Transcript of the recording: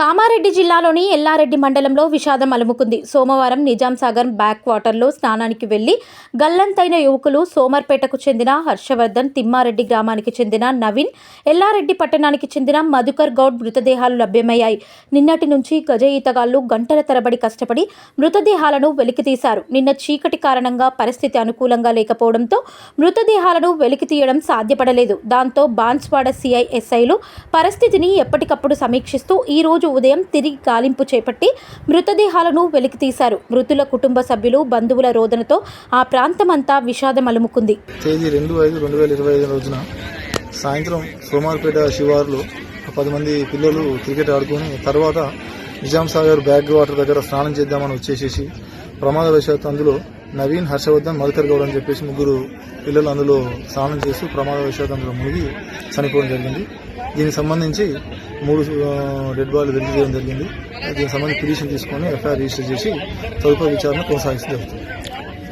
కామారెడ్డి జిల్లాలోని ఎల్లారెడ్డి మండలంలో విషాదం అలుముకుంది. సోమవారం నిజాం సాగర్ బ్యాక్ వాటర్లో స్నానానికి వెళ్ళి గల్లంతైన యువకులు సోమర్పేటకు చెందిన హర్షవర్ధన్ తిమ్మారెడ్డి గ్రామానికి చెందిన నవీన్ ఎల్లారెడ్డి పట్టణానికి చెందిన మధుకర్ గౌడ్ మృతదేహాలు లభ్యమయ్యాయి. నిన్నటి నుంచి గజ ఈతగాళ్ళు గంటల తరబడి కష్టపడి మృతదేహాలను వెలికితీశారు నిన్న చీకటి కారణంగా పరిస్థితి అనుకూలంగా లేకపోవడంతో మృతదేహాలను వెలికితీయడం సాధ్యపడలేదు. దాంతో బాన్స్వాడ సిఐఎస్ఐలు పరిస్థితిని ఎప్పటికప్పుడు సమీక్షిస్తూ ఈ రోజు ఉదయం తిరిగి గాలింపు చేపట్టి మృతదేహాలను వెలికితీశారు. మృతుల కుటుంబ సభ్యులు బంధువుల రోదనతో ఆ ప్రాంతమంతా విషాదం అలుముకుంది. తేదీ రెండు ఐదు రెండు వేల ఇరవై ఐదు రోజున సాయంత్రం సోమార్పేట శివారులో పది మంది పిల్లలు క్రికెట్ ఆడుకొని తర్వాత నిజాం సాగర్ బ్యాక్ వాటర్ దగ్గర స్నానం చేద్దామని వచ్చేసేసి ప్రమాదవశాత్తు అందులో నవీన్ హర్షవర్ధన్ మధుకర్ గౌడ్ అని చెప్పేసి ముగ్గురు పిల్లలు అందులో స్నానం చేస్తూ ప్రమాదవశాత్తు అందులో మునిగి చనిపోవడం జరిగింది. దీనికి సంబంధించి మూడు ఆ, డెడ్ బాడీలు చేయడం జరిగింది. దీనికి సంబంధించి పిటిషన్ తీసుకొని ఎఫ్ఐఆర్ రిజిస్టర్ చేసి తదుపరి విచారణ కొనసాగిస్తూ జరుగుతుంది.